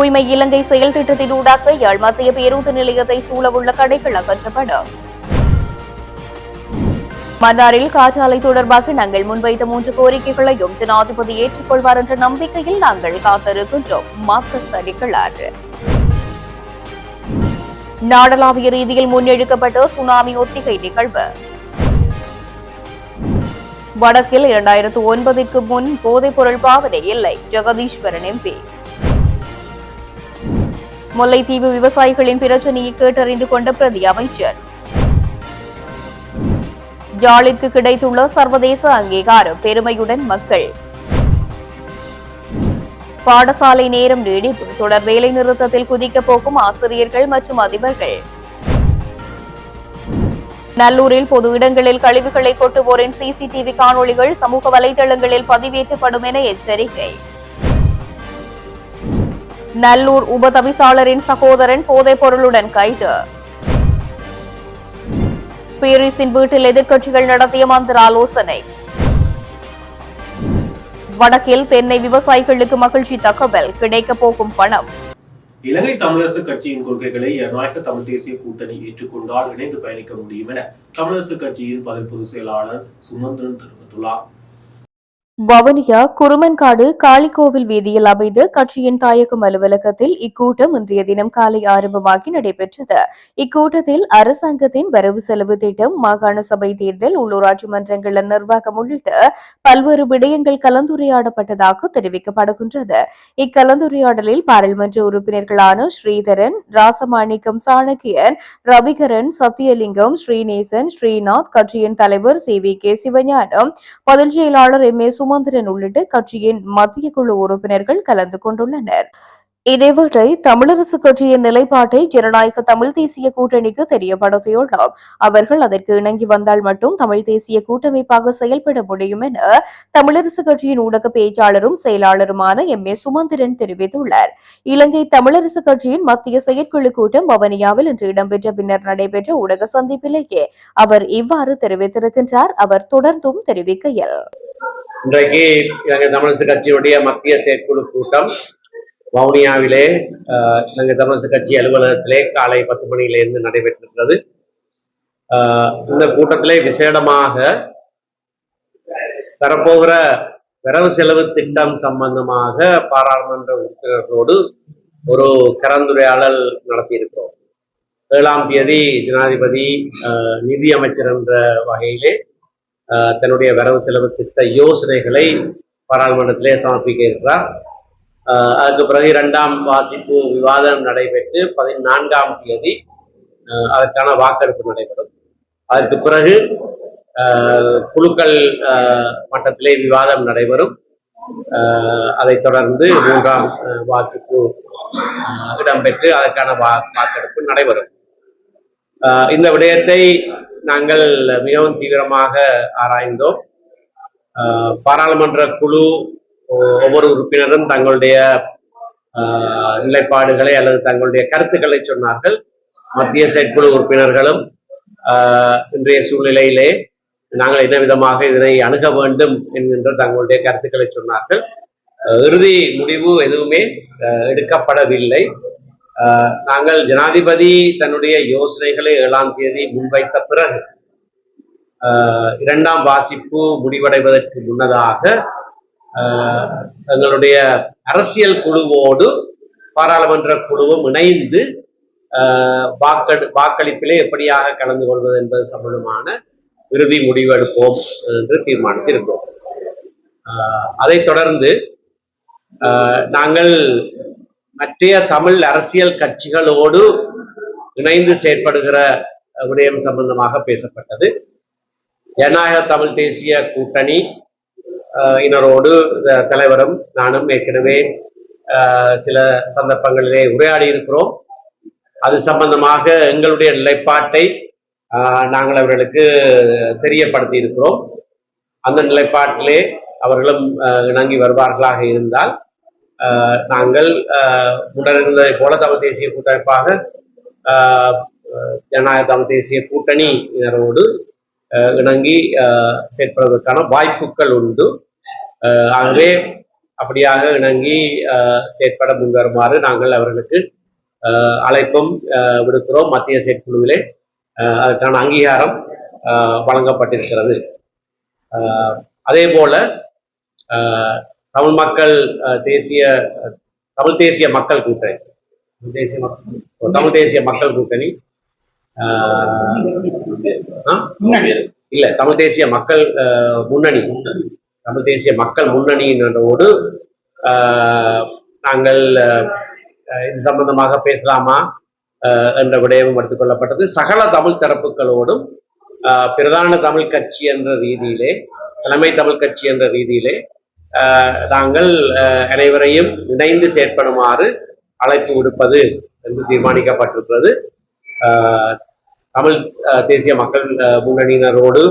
தூய்மை இலங்கை செயல் திட்டத்தின் ஊடாக யாழ் மத்திய பேருந்து நிலையத்தை சூழவுள்ள கடைகள் அகற்றப்படும். மன்னாரில் காற்றாலை தொடர்பாக நாங்கள் முன்வைத்த மூன்று கோரிக்கைகளையும் ஜனாதிபதி ஏற்றுக்கொள்வார் என்ற நம்பிக்கையில் நாங்கள் காத்திருக்கின்றோம். மார்க்கஸ் அடிகளார் நாடளாவிய ரீதியில் முன்னெடுக்கப்பட்ட சுனாமி ஒத்திகை நிகழ்வு. வடக்கில் இரண்டாயிரத்து ஒன்பதிற்கு முன் போதைப்பொருள் பாவனை இல்லை. ஜெகதீஸ்வரன் எம்பி. முல்லைத்தீவு விவசாயிகளின் பிரச்சனையை கேட்டறிந்து கொண்ட பிரதி அமைச்சர். ஜாலிற்கு கிடைத்துள்ள சர்வதேச அங்கீகாரம் பெருமையுடன் மக்கள். பாடசாலை நேரம் நீடிப்பு தொடர் வேலை நிறுத்தத்தில் குதிக்கப் போகும் ஆசிரியர்கள் மற்றும் அதிபர்கள். நல்லூரில் பொது இடங்களில் கழிவுகளை கொட்டுவோரின் சிசிடிவி காணொளிகள் சமூக வலைதளங்களில் பதிவேற்றப்படும் என எச்சரிக்கை. நல்லூர் உபதவிசாளரின் சகோதரன் போதைப் பொருளுடன் கைது. பீரிஸின் வீட்டில் எதிர்க்கட்சிகள் நடத்திய மந்திர ஆலோசனை. வடக்கில் தென்னை விவசாயிகளுக்கு மகிழ்ச்சி தகவல் கிடைக்க போகும் பணம். இலங்கை தமிழரசு கட்சியின் கொள்கைகளை ஜனநாயக தமிழ் தேசிய கூட்டணி ஏற்றுக்கொண்டால் இணைந்து பயணிக்க முடியும் என தமிழரசு கட்சியின் பதில் பொதுச் செயலாளர் சுமந்திரன் தெரிவித்துள்ளார். வவுனியா குருமன்காடு காளிக்கோவில் வீதியில் அமைந்த கட்சியின் தாயகம் அலுவலகத்தில் இக்கூட்டம் இன்றைய தினம் காலை ஆரம்பமாகி நடைபெற்றது. இக்கூட்டத்தில் அரசாங்கத்தின் வரவு செலவு திட்டம் மாகாண சபை தேர்தல் உள்ளூராட்சி மன்றங்களின் நிர்வாகம் உள்ளிட்ட பல்வேறு விடயங்கள் கலந்துரையாடப்பட்டதாக தெரிவிக்கப்படுகின்றது. இக்கலந்துரையாடலில் பாராளுமன்ற உறுப்பினர்களான ஸ்ரீதரன் ராசமாணிக்கம் சாணக்கியன் ரவிகரன் சத்தியலிங்கம் ஸ்ரீநேசன் ஸ்ரீநாத் கட்சியின் தலைவர் சி வி கே சிவஞானம் பொதுச் செயலாளர் எம் ஏ சோமாந்திரன் உள்ளிட்ட கட்சியின் மத்திய குழு உறுப்பினர்கள் கலந்து கொண்டுள்ளனர். இதேவேளை தமிழரசு கட்சியின் நிலைப்பாட்டை ஜனநாயக தமிழ் தேசிய கூட்டணிக்கு தெரியப்படுத்தியுள்ளார் அவர்கள் அதற்கு இணங்கி வந்தால் மட்டும் தமிழ் தேசிய கூட்டமைப்பாக செயல்பட முடியும் என தமிழரசு கட்சியின் ஊடக பேச்சாளரும் செயலாளருமான எம். ஏ. சுமந்திரன் தெரிவித்துள்ளார். இலங்கை தமிழரசு கட்சியின் மத்திய செயற்குழு கூட்டம் வவனியாவில் இன்று இடம்பெற்ற பின்னர் நடைபெற்ற ஊடக சந்திப்பிலேயே அவர் இவ்வாறு தெரிவித்திருக்கின்றார். அவர் தொடர்ந்தும் தெரிவிக்கையில் இன்றைக்கு இலங்கை தமிழரசு கட்சியுடைய மத்திய செயற்குழு கூட்டம் வவுனியாவிலே இலங்கை தமிழரசு கட்சி அலுவலகத்திலே காலை பத்து மணியிலிருந்து நடைபெற்றிருக்கிறது. இந்த கூட்டத்திலே விசேடமாக வரப்போகிற வரவு செலவு திட்டம் சம்பந்தமாக பாராளுமன்ற உறுப்பினர்களோடு ஒரு கலந்துரையாடல் நடத்தியிருக்கிறோம். ஏழாம் தேதி ஜனாதிபதி நிதி அமைச்சர் என்ற வகையிலே தன்னுடைய வரவு செலவு திட்ட யோசனைகளை பாராளுமன்றத்திலே சமர்ப்பிக்க இருக்கிறார் அதுக்கு பிறகு இரண்டாம் வாசிப்பு விவாதம் நடைபெற்று பதினான்காம் தேதி அதற்கான வாக்கெடுப்பு நடைபெறும். அதற்கு பிறகு ஆஹ், குழுக்கள் மட்டத்திலே விவாதம் நடைபெறும். ஆஹ், அதைத் தொடர்ந்து மூன்றாம் வாசிப்பு இடம்பெற்று அதற்கான வா வாக்கெடுப்பு நடைபெறும். இந்த விடயத்தை நாங்கள் மிகவும் தீவிரமாக ஆராய்ந்தோம். பாராளுமன்ற குழு ஒவ்வொரு உறுப்பினரும் தங்களுடைய நிலைப்பாடுகளை அல்லது தங்களுடைய கருத்துக்களை சொன்னார்கள். மத்திய செயற்குழு உறுப்பினர்களும் இன்றைய சூழ்நிலையிலே நாங்கள் என்ன விதமாக இதனை அணுக வேண்டும் என்கின்ற தங்களுடைய கருத்துக்களை சொன்னார்கள். இறுதி முடிவு எதுவுமே எடுக்கப்படவில்லை. நாங்கள் ஜனாதிபதி தன்னுடைய யோசனைகளை ஏழாம் தேதி முன்வைத்த பிறகு இரண்டாம் வாசிப்பு முடிவடைவதற்கு முன்னதாக தங்களுடைய எங்களுடைய அரசியல் குழுவோடு பாராளுமன்ற குழுவும் இணைந்து வாக்கெடு வாக்களிப்பிலே எப்படியாக கலந்து கொள்வது என்பது சம்பந்தமான இறுதி முடிவெடுப்போம் என்று தீர்மானித்திருக்கிறோம். அதைத் தொடர்ந்து நாங்கள் மற்றைய தமிழ் அரசியல் கட்சிகளோடு இணைந்து செயற்படுகிற விடயம் சம்பந்தமாக பேசப்பட்டது. ஜனநாயக தமிழ் தேசிய கூட்டணி இனரோடு தலைவரும் நானும் ஏற்கனவே சில சந்தர்ப்பங்களிலே உரையாடி இருக்கிறோம். அது சம்பந்தமாக எங்களுடைய நிலைப்பாட்டை நாங்கள் அவர்களுக்கு தெரியப்படுத்தி இருக்கிறோம். அந்த நிலைப்பாட்டிலே அவர்களும் இணங்கி வருவார்களாக இருந்தால் நாங்கள் ஆஹ், போல தமிழ் தேசிய கூட்டமைப்பாக ஜனநாயக தமிழ் தேசிய கூட்டணியினரோடு இணங்கி செயற்படுவதற்கான வாய்ப்புகள் உண்டு. ஆகவே அப்படியாக இணங்கி செயற்பட முன்வருமாறு நாங்கள் அவர்களுக்கு அழைப்பும் விடுக்கிறோம் மத்திய செயற்குழுவிலே. அதற்கான அங்கீகாரம் வழங்கப்பட்டிருக்கிறது. அதே போல தமிழ் மக்கள் தேசிய தமிழ் தேசிய மக்கள் கூட்டணி. தமிழ் தேசிய மக்கள் தமிழ் தேசிய மக்கள் கூட்டணி? இல்ல தமிழ் தேசிய மக்கள் முன்னணி. தமிழ் தேசிய மக்கள் முன்னணியினரோடு அஹ், நாங்கள் இது சம்பந்தமாக பேசலாமா என்ற விடயமும் எடுத்துக் கொள்ளப்பட்டது. சகல தமிழ் தரப்புகளோடும் பிரதான தமிழ் கட்சி என்ற ரீதியிலே தலைமை தமிழ் கட்சி என்ற ரீதியிலே தாங்கள் நாங்கள் அனைவரையும் இணைந்து செயற்படுமாறு அழைப்பு விடுப்பது என்று தீர்மானிக்கப்பட்டிருக்கிறது. தமிழ் தேசிய மக்கள் முன்னணியினரோடு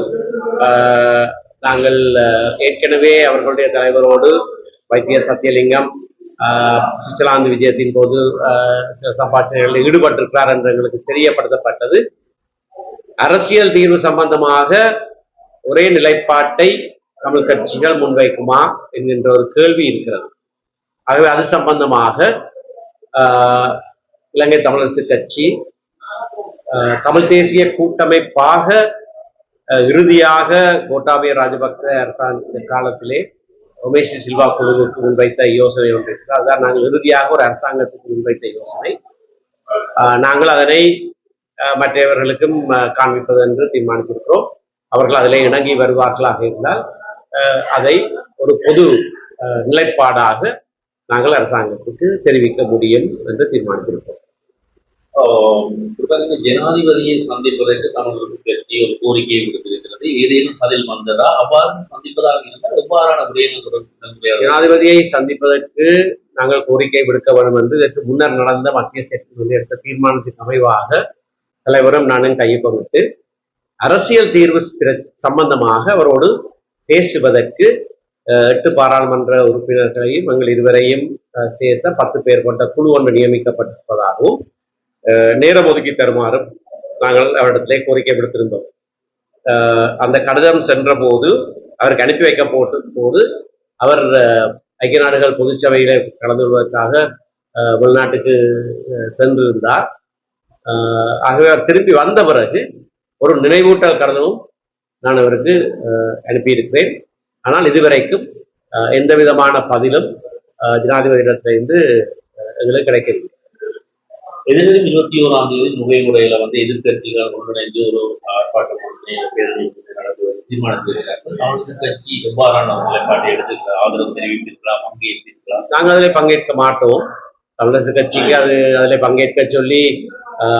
நாங்கள் ஏற்கனவே அவர்களுடைய தலைவரோடு வைத்திய சத்தியலிங்கம் சுவிட்சர்லாந்து விஜயத்தின் போது சில சம்பாஷணைகளில் ஈடுபட்டிருக்கிறார் என்று எங்களுக்கு தெரியப்படுத்தப்பட்டது. அரசியல் தீர்வு சம்பந்தமாக ஒரே நிலைப்பாட்டை தமிழ் கட்சிகள் முன்வைக்குமா என்கின்ற ஒரு கேள்வி இருக்கிறது. ஆகவே அது சம்பந்தமாக இலங்கை தமிழரசு கட்சி தமிழ் தேசிய கூட்டமைப்பாக இறுதியாக கோட்டாபய ராஜபக்ச அரசாங்க காலத்திலே உமேஷ் சில்வா குழுவுக்கு முன்வைத்த யோசனை ஒன்று இருக்கு அதுதான் நாங்கள் இறுதியாக ஒரு அரசாங்கத்துக்கு முன்வைத்த யோசனை. நாங்கள் அதனை மற்றவர்களுக்கும் காண்பிப்பது என்று தீர்மானித்திருக்கிறோம். அவர்கள் அதிலே இணங்கி வருவார்களாக இருந்தால் அதை ஒரு பொது நிலைப்பாடாக நாங்கள் அரசாங்கத்துக்கு தெரிவிக்க முடியும் என்று தீர்மானித்திருக்கிறோம். குறிப்பாக ஜனாதிபதியை சந்திப்பதற்கு தமிழரசு கட்சி ஒரு கோரிக்கையை விடுத்திருக்கிறது. ஏதேனும் பதில் வந்ததா? அவ்வாறு சந்திப்பதாக இருந்தால் எவ்வாறான விடயங்கள் ஜனாதிபதியை சந்திப்பதற்கு நாங்கள் கோரிக்கை விடுக்க வேண்டும் என்று இதற்கு முன்னர் நடந்த மத்திய செயற்குழு எடுத்த தீர்மானத்திற்கு அமைவாக தலைவரும் நானும் கையொப்பமிட்டு அரசியல் தீர்வு சம்பந்தமாக அவரோடு பேசுவதற்கு எட்டு பாராளுமன்ற உறுப்பினர்களையும் எங்கள் இருவரையும் சேர்த்த பத்து பேர் கொண்ட குழு ஒன்று நியமிக்கப்பட்டிருப்பதாகவும் நேரம் ஒதுக்கி தருமாறும் நாங்கள் அவரிடத்திலே கோரிக்கை விடுத்திருந்தோம். அந்த கடிதம் சென்ற போது அவருக்கு அனுப்பி வைக்க போட்டு போது அவர் ஐக்கிய நாடுகள் பொதுச்சபையில கலந்து கொள்வதற்காக வெளிநாட்டுக்கு சென்றிருந்தார். ஆகவே அவர் திரும்பி வந்த பிறகு ஒரு நினைவூட்டல் கடிதமும் நான் அவருக்கு அனுப்பியிருக்கிறேன். ஆனால் இதுவரைக்கும் எந்த விதமான பதிலும் ஜனாதிபதியிடத்திலிருந்து எங்களுக்கு கிடைக்கவில்லை. எதிர்வரும் இருபத்தி ஓராம் தேதி நுழைமுறையில வந்து எதிர்க்கட்சிகள் ஒன்றிணைந்து ஒரு ஆர்ப்பாட்டம் பேரணி நடத்துவது தீர்மானித்திருக்கிறார்கள் தமிழரசு கட்சி எவ்வாறான நிலைப்பாட்டை எடுத்திருக்கிறார் ஆதரவு தெரிவித்திருக்கலாம் பங்கேற்றிருக்கலாம்? நாங்கள் அதில் பங்கேற்க மாட்டோம். தமிழரசு கட்சிக்கு அது அதில் பங்கேற்க சொல்லி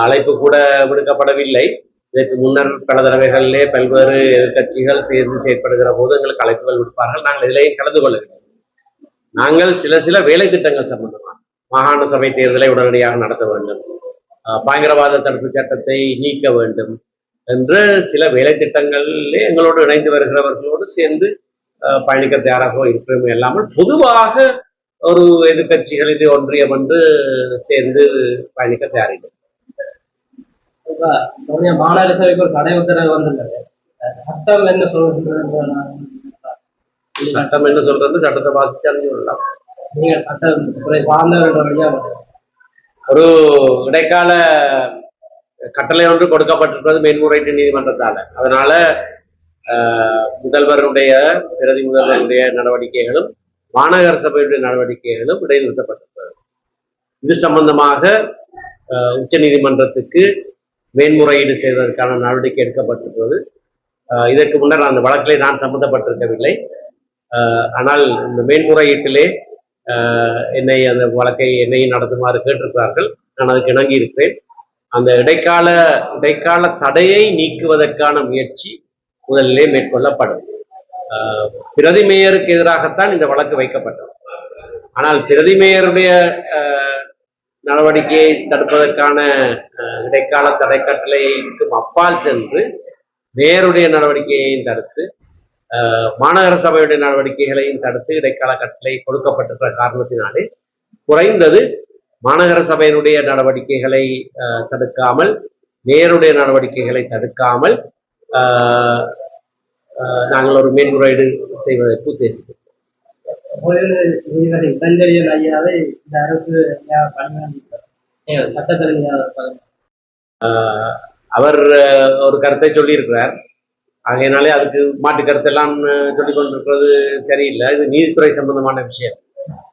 அழைப்பு கூட விடுக்கப்படவில்லை. இதற்கு முன்னர் பல தடவைகளிலே பல்வேறு எதிர்க்கட்சிகள் சேர்ந்து செயற்படுகிற போது எங்களுக்கு அழைப்புகள் விடுப்பார்கள். நாங்கள் இதிலேயும் கலந்து கொள்ளவில்லை நாங்கள் சில சில வேலை திட்டங்கள் சம்பந்தமாக மாகாண சபை தேர்தலை உடனடியாக நடத்த வேண்டும். பயங்கரவாத தடுப்பு சட்டத்தை நீக்க வேண்டும் என்று சில வேலை திட்டங்களிலே எங்களோடு இணைந்து வருகிறவர்களோடு சேர்ந்து பயணிக்க தயாராக இருக்கிறோம். இல்லாமல் பொதுவாக ஒரு எதிர்க்கட்சிகள் இது ஒன்றியம் என்று சேர்ந்து பயணிக்க தயாரிக்கும் நம்முடைய மாநகர சபைக்கு ஒரு தடை உத்தரவு வந்துள்ளது அஹ் சட்டம் என்ன சொல்றது சட்டம் என்ன சொல்றது சட்டத்தை வாசிச்சு அறிஞ்சு கொள்ளலாம். நீங்க சட்டம் துறை சார்ந்தவர்கள். ஒரு இடைக்கால கட்டளை ஒன்று கொடுக்கப்பட்டிருப்பது மேன்முறையீட்டு நீதிமன்றத்தால. அதனால முதல்வருடைய பிரதி முதல்வருடைய நடவடிக்கைகளும் மாநகர சபையுடைய நடவடிக்கைகளும் இடைநிறுத்தப்பட்டிருக்கிறது. இது சம்பந்தமாக உச்ச நீதிமன்றத்துக்கு மேன்முறையீடு செய்வதற்கான நடவடிக்கை எடுக்கப்பட்டிருக்கிறது. இதற்கு முன்னர் அந்த வழக்கிலே நான் சம்பந்தப்பட்டிருக்கவில்லை. ஆனால் இந்த மேன்முறையீட்டிலே என்னை அந்த வழக்கை என்னை நடத்துமாறு கேட்டிருக்கிறார்கள். நான் அதுக்கு இணங்கி இருக்கிறேன். அந்த இடைக்கால இடைக்கால தடையை நீக்குவதற்கான முயற்சி முதலிலே மேற்கொள்ளப்படும். பிரதி மேயருக்கு எதிராகத்தான் இந்த வழக்கு வைக்கப்பட்டது. ஆனால் பிரதி மேயருடைய நடவடிக்கையை தடுப்பதற்கான இடைக்கால தடை கட்டளைக்கும் அப்பால் சென்று மேயருடைய நடவடிக்கையையும் தடுத்து மாநகர சபையுடைய நடவடிக்கைகளையும் தடுத்து இடைக்கால கட்டளை கொடுக்கப்பட்டிருக்கிற காரணத்தினாலே குறைந்தது மாநகர சபையினுடைய நடவடிக்கைகளை தடுக்காமல் நேருடைய நடவடிக்கைகளை தடுக்காமல் நாங்கள் ஒரு மேன்முறையீடு செய்வதற்கு உத்தேசிக்கிறோம். இளஞ்செழியன் ஐயாவை இந்த அரசு சட்டத்தரணியாக அவர் ஒரு கருத்தை சொல்லியிருக்கிறார். ஆகையினாலே அதுக்கு மாற்று கருத்தெல்லாம் அஹ், சொல்லிக் கொண்டிருக்கிறது சரியில்லை. இது நீதித்துறை சம்பந்தமான விஷயம்.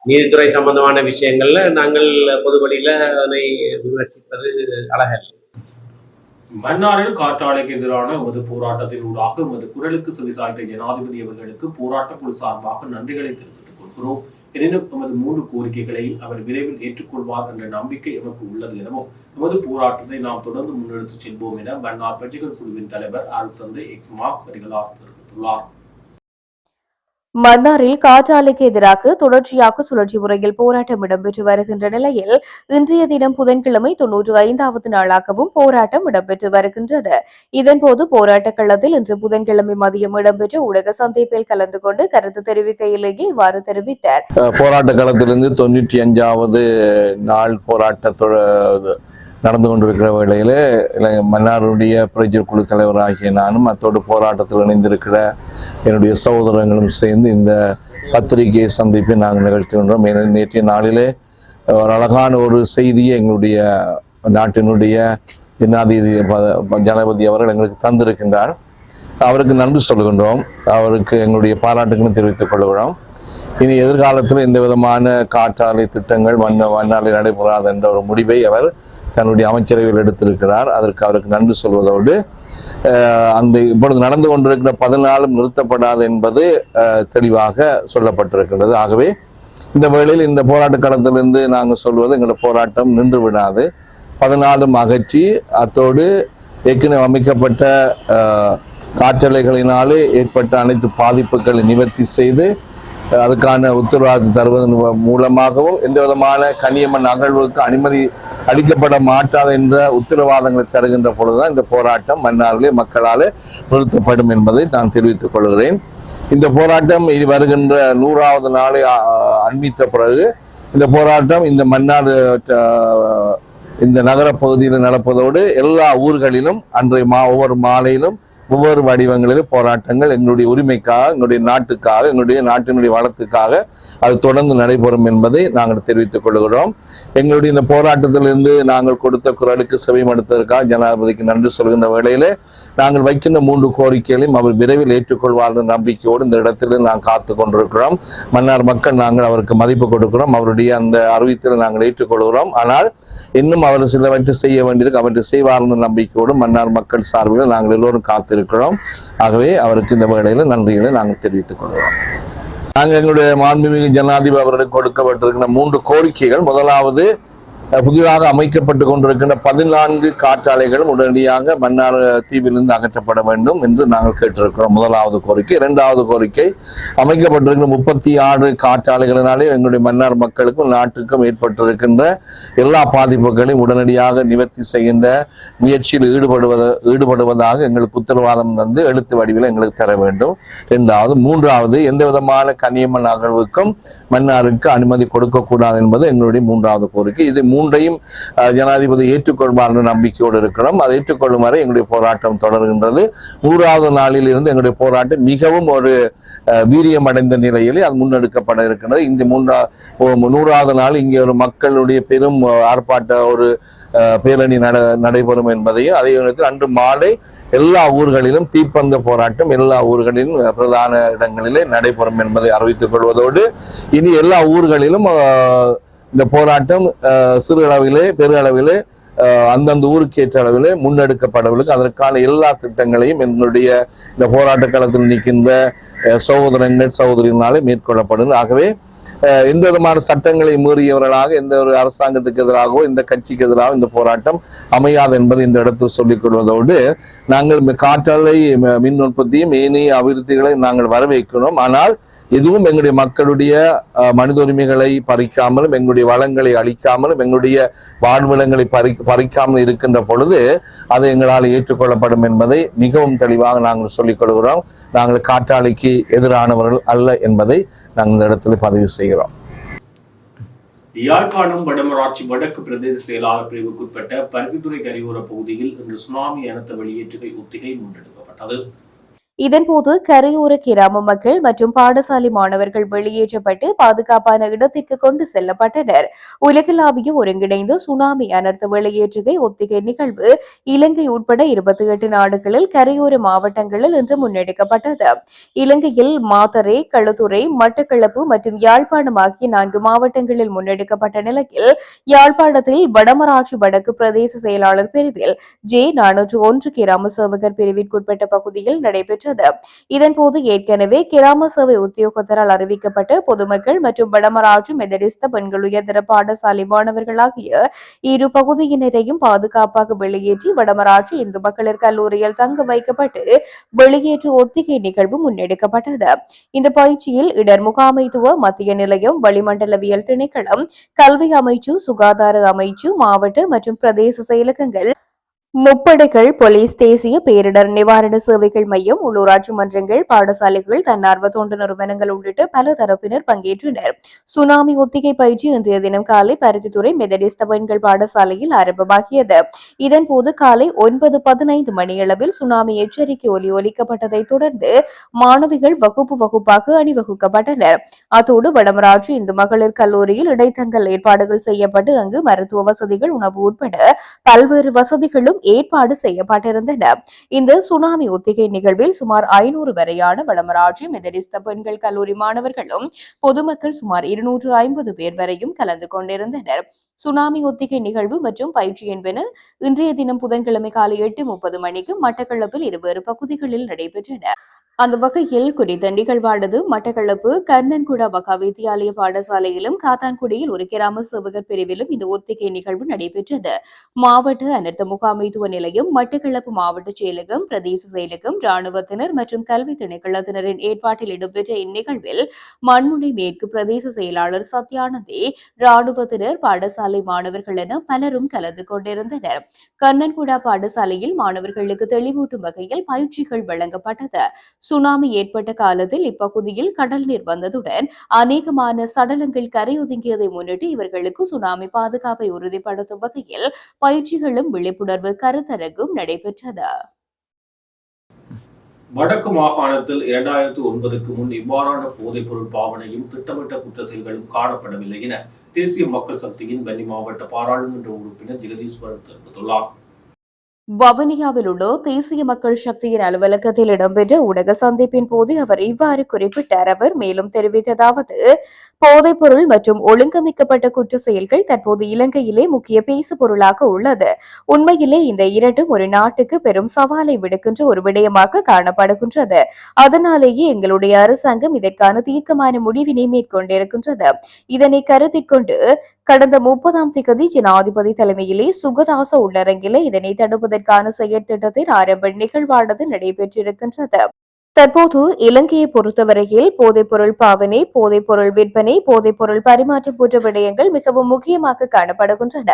நீதித்துறை சம்பந்தமான விஷயங்கள்ல நாங்கள் பொது வழியில அதனை விமர்சிப்பது அழகல்ல. மன்னாரில் காற்றாலைக்கு எதிரான எமது போராட்டத்தின் ஊடாக எமது குரலுக்கு செவிசாய்த்த ஜனாதிபதி அவர்களுக்கு போராட்ட குழு சார்பாக நன்றிகளை தெரிவித்துக் இருக்கிறோம் எனினும் நமது மூன்று கோரிக்கைகளை அவர் விரைவில் ஏற்றுக்கொள்வார் என்ற நம்பிக்கை எமக்கு உள்ளது எனவும் நமது போராட்டத்தை நாம் தொடர்ந்து முன்னெடுத்துச் செல்வோம் என மன்னார் பிரஜைகள் குழுவின் தலைவர் அருத்தந்தை எக்ஸ் மார்க்ஸ் அடிகளார் தெரிவித்துள்ளார். மன்னாரில் காற்றாலைக்கு எதிராக தொடர்ச்சியாக சுழற்சி முறையில் போராட்டம் இடம்பெற்று வருகின்ற நிலையில் இன்றைய தினம் புதன்கிழமை தொன்னூற்று ஐந்தாவது நாளாகவும் போராட்டம் இடம்பெற்று வருகின்றது. இதன்போது போராட்டக் களத்தில் இன்று புதன்கிழமை மதியம் இடம்பெற்ற ஊடக சந்திப்பில் கலந்து கொண்டு கருத்து தெரிவிக்கையிலேயே இவ்வாறு தெரிவித்தார். போராட்ட களத்திலிருந்து தொண்ணூற்றி அஞ்சாவது நாள் போராட்ட நடந்து கொண்டிருக்கிற வேளையில் மன்னாருடைய பிரஜர் குழு தலைவராகிய நானும் அத்தோடு போராட்டத்தில் இணைந்திருக்கிற என்னுடைய சகோதரங்களும் சேர்ந்து இந்த பத்திரிகையை சந்திப்பை நாங்கள் நிகழ்த்துகின்றோம் ஏனெனில் நேற்றைய நாளிலே ஒரு அழகான ஒரு செய்தியை எங்களுடைய நாட்டினுடைய ஜனாதிபதி ஜனாதிபதி அவர்கள் எங்களுக்கு தந்திருக்கின்றார். அவருக்கு நன்றி சொல்கின்றோம். அவருக்கு எங்களுடைய பாராட்டுகளும் தெரிவித்துக் கொள்கிறோம். இனி எதிர்காலத்தில் எந்த விதமான காற்றாலை திட்டங்கள் மண் மண்ணாலை நடைபெறாது என்ற ஒரு முடிவை அவர் தன்னுடைய அமைச்சரவையில் எடுத்திருக்கிறார். அதற்கு அவருக்கு நன்றி சொல்வதோடு அந்த இப்பொழுது நடந்து கொண்டிருக்கிற பதினாலும் நிறுத்தப்படாது என்பது தெளிவாக சொல்லப்பட்டிருக்கிறது ஆகவே இந்த வேளையில் இந்த போராட்ட களத்திலிருந்து நாங்கள் சொல்வது எங்களோட போராட்டம் நின்று விடாது. பதினாலும் அகற்றி அத்தோடு ஏற்கனவே அமைக்கப்பட்ட காற்றலைகளினாலே ஏற்பட்ட அனைத்து பாதிப்புகளை நிவர்த்தி செய்து அதுக்கான உத்தரவாதம் தருவதன் மூலமாகவும் எந்த விதமான கனியம்மன் அகழ்வுக்கு அனுமதி அளிக்கப்பட மாட்டாது என்ற உத்தரவாதங்களை தருகின்ற பொழுதுதான் இந்த போராட்டம் மன்னார்களே மக்களால் நிறுத்தப்படும் என்பதை நான் தெரிவித்துக் கொள்கிறேன். இந்த போராட்டம் இனி வருகின்ற நூறாவது நாளை அண்மித்த பிறகு இந்த போராட்டம் இந்த மன்னார் இந்த நகர பகுதியில் நடப்பதோடு எல்லா ஊர்களிலும் அன்றைய மா ஒவ்வொரு மாலையிலும் ஒவ்வொரு வடிவங்களிலும் போராட்டங்கள் எங்களுடைய உரிமைக்காக எங்களுடைய நாட்டுக்காக எங்களுடைய நாட்டினுடைய வளத்துக்காக அது தொடர்ந்து நடைபெறும் என்பதை நாங்கள் தெரிவித்துக் கொள்கிறோம். எங்களுடைய இந்த போராட்டத்திலிருந்து நாங்கள் கொடுத்த குரலுக்கு செவிமடுத்ததற்காக ஜனாதிபதிக்கு நன்றி சொல்கின்ற வேளையிலே நாங்கள் வைக்கின்ற மூன்று கோரிக்கைகளையும் அவர் விரைவில் ஏற்றுக்கொள்வார் நம்பிக்கையோடு இந்த இடத்தில் நாங்கள் காத்து கொண்டிருக்கிறோம். மன்னார் மக்கள் நாங்கள் அவருக்கு மதிப்பு கொடுக்கிறோம். அவருடைய அந்த அறிவித்தலை நாங்கள் ஏற்றுக்கொள்கிறோம். ஆனால் இன்னும் அவர் சிலவற்றை செய்ய வேண்டியிருக்கு. அவற்றை செய்வார் நம்பிக்கையோடு மன்னார் மக்கள் சார்பில் நாங்கள் எல்லோரும் வைத்திருக்கிறோம். ஆகவே அவருக்கு இந்த வேளையில் நன்றிகளை நாங்கள் தெரிவித்துக் கொள்கிறோம். நாங்கள் எங்களுடைய மாண்புமிகு ஜனாதிபதி அவர்களுக்கு கொடுக்கப்பட்டிருக்கிற மூன்று கோரிக்கைகள். முதலாவது புதிதாக அமைக்கப்பட்டு கொண்டிருக்கின்ற பதினான்கு காற்றாலைகளும் உடனடியாக மன்னார் தீவிலிருந்து அகற்றப்பட வேண்டும் என்று நாங்கள் கேட்டிருக்கிறோம். முதலாவது கோரிக்கை. இரண்டாவது கோரிக்கை அமைக்கப்பட்டிருக்கிற முப்பத்தி ஆறு காற்றாலைகளினாலே எங்களுடைய மன்னார் மக்களுக்கும் நாட்டுக்கும் ஏற்பட்டிருக்கின்ற எல்லா பாதிப்புகளையும் உடனடியாக நிவர்த்தி செய்கின்ற முயற்சியில் ஈடுபடுவத ஈடுபடுவதாக எங்களுக்கு உத்தரவாதம் தந்து எழுத்து வடிவில் எங்களுக்கு தர வேண்டும். இரண்டாவது மூன்றாவது எந்த விதமான கனியம்மன் அகழ்வுக்கும் மன்னாருக்கு அனுமதி கொடுக்கக்கூடாது என்பது எங்களுடைய மூன்றாவது கோரிக்கை. இது மூன்றையும் ஜனாதிபதி ஏற்றுக்கொள்வார் என்ற நம்பிக்கையோடு இருக்கிறோம் அதை ஏற்றுக்கொள்ளும் வரை எங்களுடைய போராட்டம் தொடர்கின்றது. நூறாவது நாளில் இருந்து எங்களுடைய போராட்டம் மிகவும் ஒரு வீரியம் வீரியமடைந்த நிலையிலே அது முன்னெடுக்கப்பட இருக்கின்றது. இந்த மூன்றா நூறாவது நாள் இங்கே ஒரு மக்களுடைய பெரும் ஆர்ப்பாட்ட ஒரு பேரணி நட நடைபெறும் என்பதையும் அதே நேரத்தில் அன்று மாலை எல்லா ஊர்களிலும் தீப்பந்த போராட்டம் எல்லா ஊர்களிலும் பிரதான இடங்களிலே நடைபெறும் என்பதை அறிவித்துக் கொள்வதோடு இனி எல்லா ஊர்களிலும் இந்த போராட்டம் அஹ், சிறு அளவிலே பெரு அளவிலே அஹ், அந்தந்த ஊருக்கு ஏற்ற அளவிலே முன்னெடுக்கப்படவில்லை அதற்கான எல்லா திட்டங்களையும் எங்களுடைய இந்த போராட்ட களத்தில் நிற்கின்ற அஹ், சகோதரங்கள் சகோதரிகளாலே மேற்கொள்ளப்படும் ஆகவே எந்த விதமான சட்டங்களை மீறியவர்களாக எந்த ஒரு அரசாங்கத்துக்கு எதிராகவோ இந்த கட்சிக்கு எதிராக இந்த போராட்டம் அமையாது என்பதை இந்த இடத்தில் சொல்லிக் கொள்வதோடு நாங்கள் காற்றலை மின் உற்பத்தியும் ஏனைய அபிவிருத்திகளை நாங்கள் வரவேற்கிறோம் ஆனால் எதுவும் எங்களுடைய மக்களுடைய மனித உரிமைகளை பறிக்காமலும் எங்களுடைய வளங்களை அழிக்காமலும் எங்களுடைய வாழ்விடங்களை பறி பறிக்காமல் இருக்கின்ற பொழுது அது எங்களால் ஏற்றுக்கொள்ளப்படும் என்பதை மிகவும் தெளிவாக நாங்கள் சொல்லிக் கொள்கிறோம். நாங்கள் காற்றாலைக்கு எதிரானவர்கள் அல்ல என்பதை நாங்கள் இந்த இடத்துல பதிவு செய்கிறோம். யாழ்ப்பாணம் வடமராட்சி வடக்கு பிரதேச செயலாளர் பிரிவுக்குட்பட்ட பருத்தித்துறை கரையோர பகுதியில் இன்று சுனாமி அனர்த்த வெளியேற்றுகை ஒத்திகை முன்னெடுக்கப்பட்டது. இதன்போது கரையோர கிராம மக்கள் மற்றும் பாடசாலை மாணவர்கள் வெளியேற்றப்பட்டு பாதுகாப்பான இடத்திற்கு கொண்டு செல்லப்பட்டனர். உலகளாவிய ஒருங்கிணைந்த சுனாமி அனர்த்த வெளியேற்றுகை ஒத்திகை நிகழ்வு இலங்கை உட்பட இருபத்தி எட்டு நாடுகளில் கரையோர மாவட்டங்களில் இன்று முன்னெடுக்கப்பட்டது. இலங்கையில் மாத்தரை களுத்துறை மட்டக்களப்பு மற்றும் யாழ்ப்பாணம் ஆகிய நான்கு மாவட்டங்களில் முன்னெடுக்கப்பட்ட நிலையில் யாழ்ப்பாணத்தில் வடமராட்சி வடக்கு பிரதேச செயலாளர் பிரிவில் ஜே நானூற்று ஒன்று கிராம சேவகர் பிரிவிற்குட்பட்ட பகுதியில் நடைபெற்ற நடைபெற்றது இதன்போது ஏற்கனவே கிராம சேவை உத்தியோகத்தரால் அறிவிக்கப்பட்டு பொதுமக்கள் மற்றும் வடமராட்சி மெதடிஸ்த பெண்கள் உயர்தர பாடசாலை மாணவர்கள் ஆகிய இரு பகுதியினரையும் பாதுகாப்பாக வெளியேற்றி வடமராட்சி இந்து மகளிர் கல்லூரியில் தங்க வைக்கப்பட்டு வெளியேற்று ஒத்திகை நிகழ்வு முன்னெடுக்கப்பட்டது. இந்த பயிற்சியில் இடர் முகாமைத்துவ மத்திய நிலையம் வளிமண்டலவியல் திணைக்களம் கல்வி அமைச்சு சுகாதார அமைச்சு மாவட்ட மற்றும் பிரதேச செயலகங்கள் முப்படைகள் போலீஸ் தேசிய பேரிடர் நிவாரண சேவைகள் மையம் உள்ளூராட்சி மன்றங்கள் பாடசாலைகள் தன்னார்வ தொண்டு நிறுவனங்கள் உள்ளிட்ட பல தரப்பினர் பங்கேற்றனர். சுனாமி ஒத்திகை பயிற்சி இன்றைய தினம் காலை பருத்தித்துறை மெதடிஸ்த பெண்கள் பாடசாலையில் ஆரம்பமாகியது. இதன்போது காலை ஒன்பது பதினைந்து மணியளவில் சுனாமி எச்சரிக்கை ஒலி ஒலிக்கப்பட்டதைத் தொடர்ந்து மாணவிகள் வகுப்பு வகுப்பாக அணிவகுக்கப்பட்டனர். அத்தோடு வடமராட்சி இந்து மகளிர் கல்லூரியில் இடைத்தங்கல் ஏற்பாடுகள் செய்யப்பட்டு அங்கு மருத்துவ வசதிகள் உணவு உட்பட பல்வேறு வசதிகளும் ஏற்பாடு செய்யப்பட்டிருந்தன. இந்த சுனாமி ஒத்திகை நிகழ்வில் சுமார் ஐநூறு வரையான வடமராட்சி மெதரிஸ்த பெண்கள் கல்லூரி மாணவர்களும் பொதுமக்கள் சுமார் இருநூற்று ஐம்பது பேர் வரையும் கலந்து கொண்டிருந்தனர். சுனாமி ஒத்திகை நிகழ்வு மற்றும் பயிற்சி என்பன இன்றைய தினம் புதன்கிழமை காலை எட்டு முப்பது மணிக்கு மட்டக்களப்பில் இருவேறு பகுதிகளில் நடைபெற்றன. அந்த வகையில் குறித்த நிகழ்வானது மட்டக்களப்பு கர்ணன்குடா மகா வித்தியாலய பாடசாலையிலும் காத்தான்குடியில் ஒரு கிராம சேவகர் பிரிவிலும் இந்த ஒத்திகை நிகழ்வு நடைபெற்றது. மாவட்ட அனர்த்த முகாமைத்துவ நிலையம் மட்டக்களப்பு மாவட்ட செயலகம் பிரதேச செயலகம் ராணுவத்தினர் மற்றும் கல்வி திணைக்களத்தினரின் ஏற்பாட்டில் இடம்பெற்ற இந்நிகழ்வில் மண்முனை மேற்கு பிரதேச செயலாளர் சத்யானந்தே ராணுவத்தினர் பாடசாலை மாணவர்கள் என பலரும் கலந்து கொண்டிருந்தனர். கண்ணன்குடா பாடசாலையில் மாணவர்களுக்கு தெளிவூட்டும் வகையில் பயிற்சிகள் வழங்கப்பட்டது. சுனாமி ஏற்பட்ட காலத்தில் இப்பகுதியில் கடல் நீர் வந்ததுடன் அநேகமான சடலங்கள் கரையொதுங்கியதை முன்னிட்டு இவர்களுக்கு சுனாமி பாதுகாப்பை உறுதிப்படுத்தும் வகையில் பயிற்சிகளும் விழிப்புணர்வு கருத்தரங்கும் நடைபெற்றது. வடக்கு மாகாணத்தில் இரண்டாயிரத்து ஒன்பதுக்கு முன் இவ்வாறான போதைப்பொருள் பாவனையும் திட்டமிட்ட குற்ற செயல்களும் காணப்படவில்லை என தேசிய மக்கள் சக்தியின் வன்னி மாவட்ட பாராளுமன்ற உறுப்பினர் ஜெகதீஸ்வரன் தெரிவித்துள்ளார். வவுனியாவில் உள்ள தேசிய மக்கள் சக்தியின் அலுவலகத்தில் இடம்பெற்ற ஊடக சந்திப்பின் போது அவர் இவ்வாறு குறிப்பிட்டார். அவர் மேலும் தெரிவித்ததாவது போதைப்பொருள் மற்றும் ஒழுங்கமைக்கப்பட்ட குற்ற செயல்கள் தற்போது இலங்கையிலே முக்கிய பேசு பொருளாக உள்ளது. உண்மையிலே இந்த இரண்டும் ஒரு நாட்டுக்கு பெரும் சவாலை விடுக்கின்ற ஒரு விடயமாக காணப்படுகின்றது. அதனாலேயே எங்களுடைய அரசாங்கம் இதற்கான தீர்க்கமான முடிவினை மேற்கொண்டிருக்கின்றது. இதனை கருத்தில் கொண்டு கடந்த முப்பதாம் திகதி ஜனாதிபதி தலைமையிலே சுகதாச உள்ளரங்கிலே இதனை தடுப்பதற்கான செயற்திட்டத்தின் ஆரம்ப நிகழ்வானது நடைபெற்றிருக்கின்றது. தற்போது இலங்கையை பொறுத்தவரையில் போதைப்பொருள் பாவனை போதைப்பொருள் விற்பனை போதைப்பொருள் பரிமாற்றம் போன்ற விடயங்கள் மிகவும் முக்கியமாக காணப்படுகின்றன.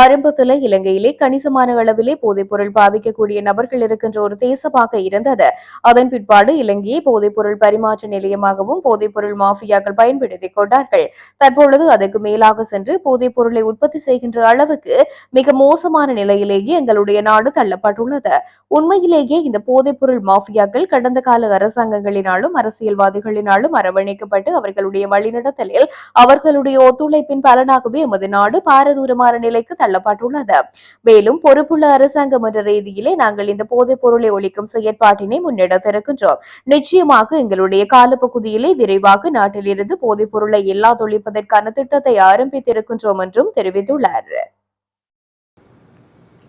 ஆரம்பத்தில் இலங்கையிலே கணிசமான அளவிலே போதைப்பொருள் பாவிக்கக்கூடிய நபர்கள் இருக்கின்ற ஒரு தேசமாக இருந்தது. அதன் பிற்பாடு இலங்கையை போதைப்பொருள் பரிமாற்ற நிலையமாகவும் போதைப்பொருள் மாஃபியாக்கள் பயன்படுத்திக் கொண்டார்கள். தற்பொழுது அதற்கு மேலாக சென்று போதைப்பொருளை உற்பத்தி செய்கின்ற அளவுக்கு மிக மோசமான நிலையிலேயே எங்களுடைய நாடு தள்ளப்பட்டுள்ளது. உண்மையிலேயே இந்த போதைப்பொருள் மாஃபியாக்கள் கடந்த கால அரசாங்கங்களினாலும் அரசியல்வாதிகளினாலும் அரவணைக்கப்பட்டு அவர்களுடைய வழிநடத்தலில் அவர்களுடைய ஒத்துழைப்பின் பலனாகவே எமது நாடு பாரதூரமான நிலைக்கு தள்ளப்பட்டுள்ளது. மேலும் பொறுப்புள்ள அரசாங்கம் என்ற ரீதியிலே நாங்கள் இந்த போதைப் பொருளை ஒழிக்கும் செயற்பாட்டினை முன்னெடுத்திருக்கின்றோம் நிச்சயமாக எங்களுடைய காலப்பகுதியிலே விரைவாக நாட்டிலிருந்து போதைப் பொருளை எல்லா தொழிப்பதற்கான திட்டத்தை ஆரம்பித்திருக்கின்றோம் என்றும் தெரிவித்துள்ளார்.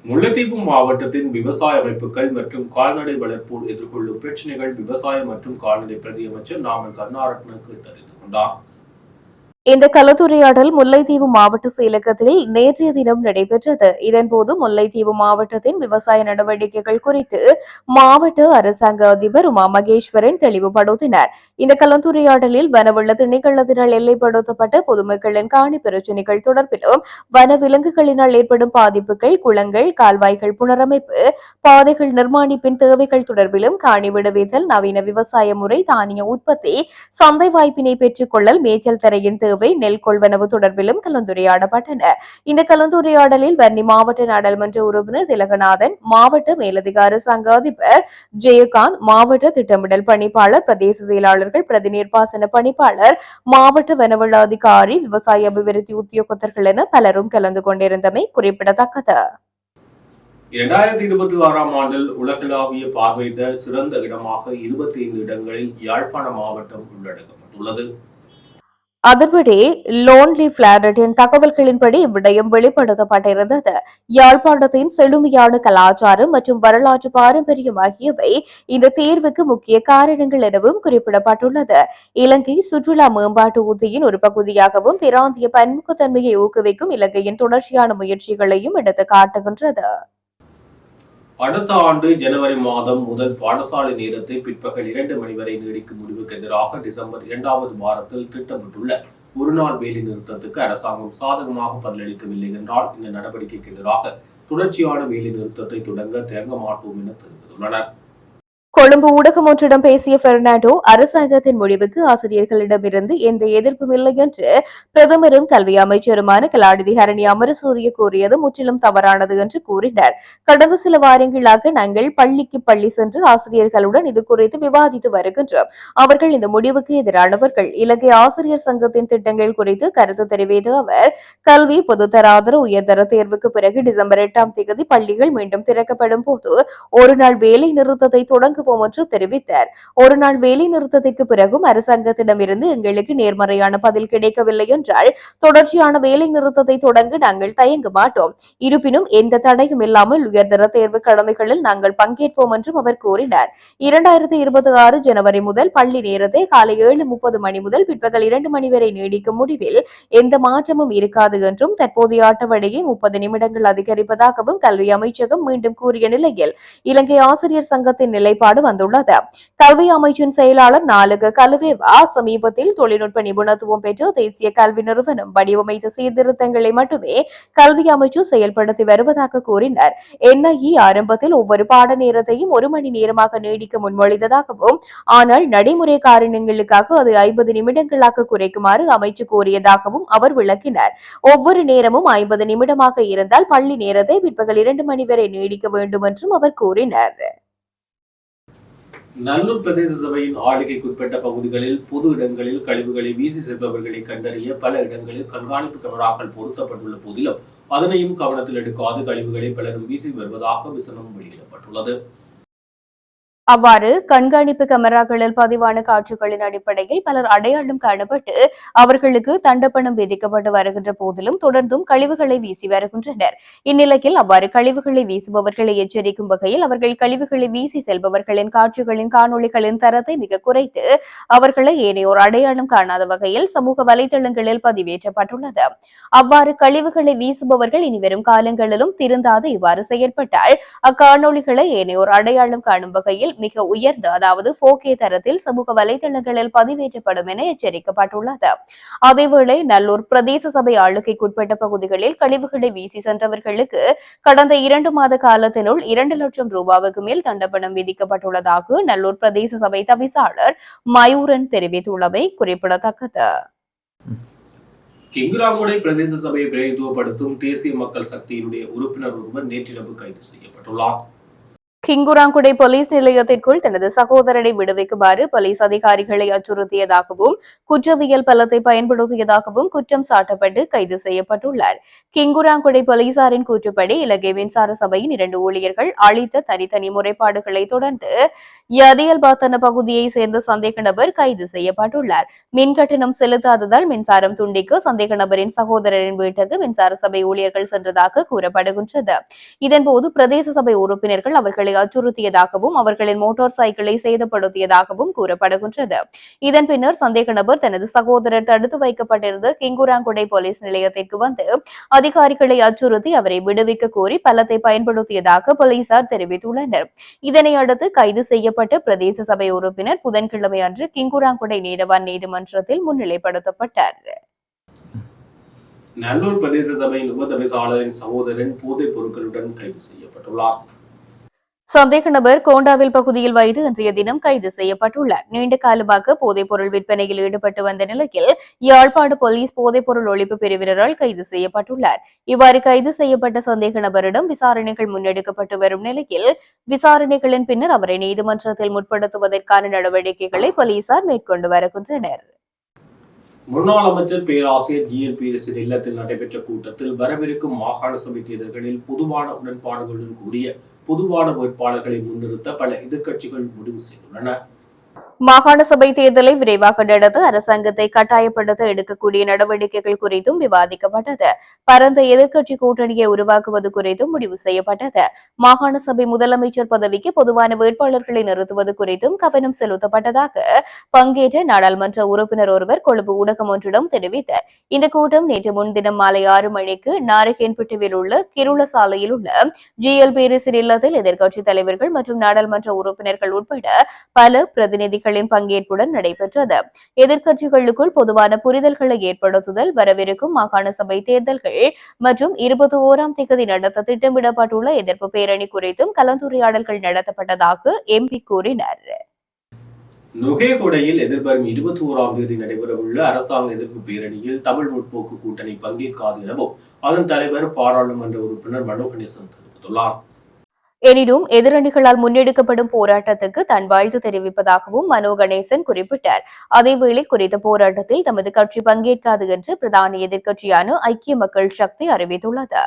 முல்லைத்தீவு மாவட்டத்தின் விவசாய அமைப்புகள் மற்றும் கால்நடை வளர்ப்போர் எதிர்கொள்ளும் பிரச்சனைகள் விவசாயம் மற்றும் கால்நடை பிரதியமைச்சர் நாமல் கருணாரத்ன கேட்டறிந்து கொண்டார். இந்த கலந்துரையாடல் முல்லைத்தீவு மாவட்ட செயலகத்தில் நேற்றைய தினம் நடைபெற்றது. இதன்போது முல்லைத்தீவு மாவட்டத்தின் விவசாய நடவடிக்கைகள் குறித்து மாவட்ட அரசாங்க அதிபர் உமா மகேஸ்வரன் தெளிவுபடுத்தினார். இந்த கலந்துரையாடலில் வனவள திணைக்களத்தினால் எல்லைப்படுத்தப்பட்ட பொதுமக்களின் காணி பிரச்சினைகள் தொடர்பிலும் வனவிலங்குகளினால் ஏற்படும் பாதிப்புகள் குளங்கள் கால்வாய்கள் புனரமைப்பு பாதைகள் நிர்மாணிப்பின் தேவைகள் தொடர்பிலும் காணி விடுவித்தல் நவீன விவசாய முறை தானிய உற்பத்தி சந்தை வாய்ப்பினை பெற்றுக்கொள்ளல் மேய்ச்சல் தரையின் தேவை சேவை நெல் கொள்வனவு தொடர்பிலும் கலந்துரையாடப்பட்டன. இந்த கலந்துரையாடலில் வன்னி மாவட்ட நாடாளுமன்ற உறுப்பினர் திலகநாதன் மாவட்ட மேலதிகார சங்க அதிபர் ஜெயகாந்த் மாவட்ட திட்டமிடல் பணிப்பாளர் பிரதேச செயலாளர்கள் பிரதிநீர் பாசன பணிப்பாளர் மாவட்ட வனவள அதிகாரி விவசாய அபிவிருத்தி உத்தியோகத்தர்கள் என பலரும் கலந்து கொண்டிருந்தமை குறிப்பிடத்தக்கது. இரண்டாயிரத்தி இருபத்தி ஆறாம் ஆண்டில் உலகளாவிய பார்வையிட சிறந்த இடமாக இருபத்தி ஐந்து இடங்களில் யாழ்ப்பாண மாவட்டம் உள்ளடக்கப்பட்டுள்ளது. அதன்படி லோன்லி பிளானட்டின் தகவல்களின்படி இவ்விடயம் வெளிப்படுத்தப்பட்டிருந்தது. யாழ்ப்பாணத்தின் செழுமையான கலாச்சாரம் மற்றும் வரலாற்று பாரம்பரியம் ஆகியவை இந்த தேர்வுக்கு முக்கிய காரணங்கள் எனவும் குறிப்பிடப்பட்டுள்ளது. இலங்கை சுற்றுலா மேம்பாட்டு உத்தியின் ஒரு பகுதியாகவும் பிராந்திய பன்முகத்தன்மையை ஊக்குவிக்கும் இலங்கையின் தொடர்ச்சியான முயற்சிகளையும் எடுத்து காட்டுகின்றது அடுத்த ஆண்டு ஜனவரி மாதம் முதல் பாடசாலை நேரத்தை பிற்பகல் இரண்டு மணி வரை நீடிக்கும் முடிவுக்கு எதிராக டிசம்பர் இரண்டாவது வாரத்தில் திட்டமிட்டுள்ள ஒருநாள் வேலை நிறுத்தத்துக்கு அரசாங்கம் சாதகமாக பதிலளிக்கவில்லை என்றால் இந்த நடவடிக்கைக்கு எதிராக தொடர்ச்சியான வேலை நிறுத்தத்தை தொடங்க தேங்க மாட்டோம் என தெரிவித்துள்ளனர். கொழும்பு ஊடகம் ஒன்றிடம் பேசிய பெர்னாண்டோ அரசாங்கத்தின் முடிவுக்கு ஆசிரியர்களிடமிருந்து எந்த எதிர்ப்பும் இல்லை என்று பிரதமரும் கல்வி அமைச்சருமான கலாநிதி ஹரணி அமரசூரிய கூறியது முற்றிலும் தவறானது என்று கூறினார். கடந்த சில வாரங்களாக நாங்கள் பள்ளிக்கு பள்ளி சென்று ஆசிரியர்களுடன் இது குறித்து விவாதித்து வருகின்றோம். அவர்கள் இந்த முடிவுக்கு எதிரானவர்கள். இலங்கை ஆசிரியர் சங்கத்தின் திட்டங்கள் குறித்து கருத்து தெரிவித்த அவர் கல்வி பொதுத்தராதர உயர்தர தேர்வுக்கு பிறகு டிசம்பர் எட்டாம் தேதி பள்ளிகள் மீண்டும் திறக்கப்படும் போது ஒரு நாள் வேலை நிறுத்தத்தை கொண்டிருப்போம் என்று தெரிவித்தார். ஒரு நாள் வேலை நிறுத்தத்திற்கு பிறகும் அரசாங்கத்திடமிருந்து எங்களுக்கு நேர்மறையான பதில் கிடைக்கவில்லை என்றால் தொடர்ச்சியான வேலை நிறுத்தத்தை தொடங்க நாங்கள் தயங்க மாட்டோம். இருப்பினும் எந்த தடையும் இல்லாமல் உயர்தர தேர்வு கடமைகளில் நாங்கள் பங்கேற்போம் என்றும் அவர் கூறினார். இரண்டாயிரத்தி இருபத்தி ஆறு ஜனவரி முதல் பள்ளி நேரத்தை காலை ஏழு முப்பது மணி முதல் பிற்பகல் இரண்டு மணி வரை நீடிக்கும் முடிவில் எந்த மாற்றமும் இருக்காது என்றும் தற்போதைய ஆட்டவடையை முப்பது நிமிடங்கள் அதிகரிப்பதாகவும் கல்வி அமைச்சகம் மீண்டும் கூறிய நிலையில் இலங்கை ஆசிரியர் சங்கத்தின் நிலைப்பாடு வந்துள்ளது. கல்வி அமைச்சின் செயலாளர் நாலுக கலுவேவா சமீபத்தில் தொழில்நுட்ப நிபுணத்துவம் பெற்ற தேசிய கல்வி நிறுவனம் வடிவமைத்த சீர்திருத்தங்களை மட்டுமே கல்வி அமைச்சு செயல்படுத்தி வருவதாக கூறினார். என்ஐஇ ஆரம்பத்தில் ஒவ்வொரு பாட நேரத்தையும் ஒரு மணி நேரமாக நீடிக்க முன்மொழிந்ததாகவும் ஆனால் நடைமுறை காரணங்களுக்காக அது ஐம்பது நிமிடங்களாக குறைக்குமாறு அமைச்சு கோரியதாகவும் அவர் விளக்கினார். ஒவ்வொரு நேரமும் ஐம்பது நிமிடமாக இருந்தால் பள்ளி நேரத்தை பிற்பகல் இரண்டு மணி வரை நீடிக்க வேண்டும் என்றும் அவர் கூறினார். நல்லூர் பிரதேச சபையின் ஆளுகைக்குட்பட்ட பகுதிகளில் பொது இடங்களில் கழிவுகளை வீசி செல்பவர்களை கண்டறிய பல இடங்களில் கண்காணிப்பு கேமராக்கள் பொருத்தப்பட்டுள்ள போதிலும் அதனையும் கவனத்தில் எடுக்காது கழிவுகளை பலரும் வீசி வருவதாக விசனம் வெளியிடப்பட்டுள்ளது. அவ்வாறு கண்காணிப்பு கேமராக்களில் பதிவான காட்சிகளின் அடிப்படையில் பலர் அடையாளம் காணப்பட்டு அவர்களுக்கு தண்டப்பணம் விதிக்கப்பட்டு வருகின்ற போதிலும் தொடர்ந்தும் கழிவுகளை வீசி வருகின்றனர். இந்நிலையில் அவ்வாறு கழிவுகளை வீசுபவர்களை எச்சரிக்கும் வகையில் அவர்கள் கழிவுகளை வீசி செல்பவர்களின் காட்சிகளின் காணொளிகளின் தரத்தை மிக குறைத்து அவர்களை ஏனையோர் அடையாளம் காணாத வகையில் சமூக வலைதளங்களில் பதிவேற்றப்பட்டுள்ளது. அவ்வாறு கழிவுகளை வீசுபவர்கள் இனிவரும் காலங்களிலும் திருந்தாது இவ்வாறு செயற்பட்டால் அக்காணொளிகளை ஏனையோர் அடையாளம் காணும் வகையில் மிக உயர்ந்த அதாவது போகே தரத்தில் சமூக வலைதளங்களில் பதிவேற்றப்படும் என எச்சரிக்கப்பட்டுள்ளது. அதேவேளை நல்லூர் பிரதேச சபை ஆளுகைக்குட்பட்ட பகுதிகளில் கழிவுகளை வீசி சென்றவர்களுக்கு கடந்த இரண்டு மாத காலத்தினுள் இரண்டு லட்சம் ரூபாவுக்கு மேல் தண்டப்பணம் விதிக்கப்பட்டுள்ளதாக நல்லூர் பிரதேச சபை தவிசாளர் மயூரன் தெரிவித்துள்ளவை குறிப்பிடத்தக்கது. கிங்குராங்குடை பிரதேச சபையை பிரதிநிதித்துவப்படுத்தும் தேசிய மக்கள் சக்தியினுடைய உறுப்பினர் ஒருவர் நேற்றிரவு கைது செய்யப்பட்டுள்ளார். கிங்குராங்குடை போலீஸ் நிலையத்திற்குள் தனது சகோதரனை விடுவிக்குமாறு போலீஸ் அதிகாரிகளை அச்சுறுத்தியதாகவும் குற்றவியல் பலத்தை பயன்படுத்தியதாகவும் குற்றம் சாட்டப்பட்டு கைது செய்யப்பட்டுள்ளார். கிங்குராங்குடை போலீசாரின் கூற்றுப்படி இலங்கை மின்சார சபையின் இரண்டு ஊழியர்கள் அளித்த தனித்தனி முறைப்பாடுகளை தொடர்ந்து யதியல் பாத்தன பகுதியை சேர்ந்த சந்தேக நபர் கைது செய்யப்பட்டுள்ளார். மின் கட்டணம் செலுத்தாததால் மின்சாரம் துண்டிக்க சந்தேக நபரின் சகோதரரின் வீட்டுக்கு மின்சார சபை ஊழியர்கள் சென்றதாக கூறப்படுகின்றது. இதன்போது பிரதேச சபை உறுப்பினர்கள் அவர்களை அச்சுறுத்தியதாகவும் அவர்களின் மோட்டார் சைக்கிளை சேதப்படுத்தியதாகவும் கூறப்படுகின்றது. இதன் பின்னர் சந்தேக நபர் தனது சகோதரர் தடுத்து வைக்கப்பட்டிருந்த கிங்குராங்குடை போலீஸ் நிலையத்திற்கு வந்து அதிகாரிகளை அச்சுறுத்தி அவரை விடுவிக்க கோரி பலத்தை பயன்படுத்தியதாக போலீசார் தெரிவித்துள்ளனர். இதனை அடுத்து கைது செய்யப்பட்ட பிரதேச சபை உறுப்பினர் புதன்கிழமை அன்று கிங்குராங்குடை நீதவான் நீதிமன்றத்தில் முன்னிலைப்படுத்தப்பட்டார். நல்லூர் பிரதேச சபையின் உபதவிசாளரின் சகோதரன் போதைப் பொருட்களுடன் கைது செய்யப்பட்டுள்ளார். சந்தேக நபர் கோண்டாவில் பகுதியில் வைத்து இன்றைய தினம் கைது செய்யப்பட்டுள்ளார் நீண்ட காலமாக போதைப்பொருள் விற்பனையில் ஈடுபட்டு வந்த நிலையில் யாழ்ப்பாடு போலீஸ் போதைப்பொருள் ஒழிப்பு பிரிவினரால் கைது செய்யப்பட்டுள்ளார். இவ்வாறு கைது செய்யப்பட்ட சந்தேக நபரிடம் விசாரணைகள் முன்னெடுக்கப்பட்டு வரும் நிலையில் விசாரணைகளின் பின்னர் அவரை நீதிமன்றத்தில் முற்படுத்துவதற்கான நடவடிக்கைகளை போலீசார் மேற்கொண்டு வருகின்றனர். முன்னாள் அமைச்சர் பேராசிரியர் ஜி. எல். பீரிஸின் இல்லத்தில் நடைபெற்ற கூட்டத்தில் வரவிருக்கும் மாகாண சபை தேர்தல்களில் பொதுவான உடன்பாடுகளுடன் கூடிய பொதுவான வேட்பாளர்களை முன்னிறுத்த பல எதிர்க்கட்சிகள் முடிவு செய்துள்ளன. மாகாண சபை தேர்தலை விரைவாக நடத்த அரசாங்கத்தை கட்டாயப்படுத்த எடுக்கக்கூடிய நடவடிக்கைகள் குறித்தும் விவாதிக்கப்பட்டது. பரந்த எதிர்க்கட்சி கூட்டணியை உருவாக்குவது குறித்தும் முடிவு செய்யப்பட்டது. மாகாண சபை முதலமைச்சர் பதவிக்கு பொதுவான வேட்பாளர்களை நிறுத்துவது குறித்தும் கவனம் செலுத்தப்பட்டதாக பங்கேற்ற நாடாளுமன்ற உறுப்பினர் ஒருவர் கொழும்பு ஊடகம் ஒன்றிடம் தெரிவித்தார். இந்த கூட்டம் நேற்று முன்தினம் மாலை ஆறு மணிக்கு நாரகேன்பட்டுவில் உள்ள கிருள சாலையில் உள்ள ஜிஎல் பேரிசின் இல்லத்தில் எதிர்க்கட்சித் தலைவர்கள் மற்றும் நாடாளுமன்ற உறுப்பினர்கள் உட்பட பல பிரதிநிதிகள் பிரதிநிதிகளின் பங்கேற்புடன் நடைபெற்றது. எதிர்க்கட்சிகளுக்குள் பொதுவான புரிதல்களை ஏற்படுத்துதல் வரவிருக்கும் மாகாண சபை தேர்தல்கள் மற்றும் இருபத்தி ஓராம் தேதி நடத்த திட்டமிடப்பட்டுள்ள எதிர்ப்பு பேரணி குறித்தும் கலந்துரையாடல்கள் நடத்தப்பட்டதாக எம்பி கூறினார். நுகேகொடையில் எதிர்வரும் இருபத்தி ஓராம் தேதி நடைபெறவுள்ள அரசாங்க எதிர்ப்பு பேரணியில் தமிழ் முற்போக்கு கூட்டணி பங்கேற்காது எனவும் அதன் தலைவர் பாராளுமன்ற உறுப்பினர் மனோ கணேசன் தெரிவித்துள்ளார். எனினும் எதிரணிகளால் முன்னெடுக்கப்படும் போராட்டத்துக்கு தன் வாழ்த்து தெரிவிப்பதாகவும் மனோ கணேசன் குறிப்பிட்டார். அதேவேளை குறித்த போராட்டத்தில் தமது கட்சி பங்கேற்காது என்று பிரதான எதிர்க்கட்சியான ஐக்கிய மக்கள் சக்தி அறிவித்துள்ளது.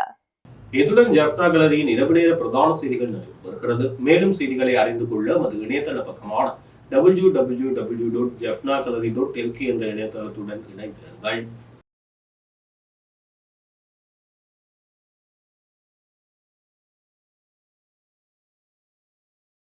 இத்துடன் ஜப்னா கலரியின் இரவு நேர பிரதான செய்திகள் நிறைவு பெறுகிறது மேலும் செய்திகளை அறிந்து கொள்ள நமது இணையதள பக்கமான W W W dot Jaffna gallery dot LK என்ற இணையதளத்துடன் இணைந்திருங்கள்.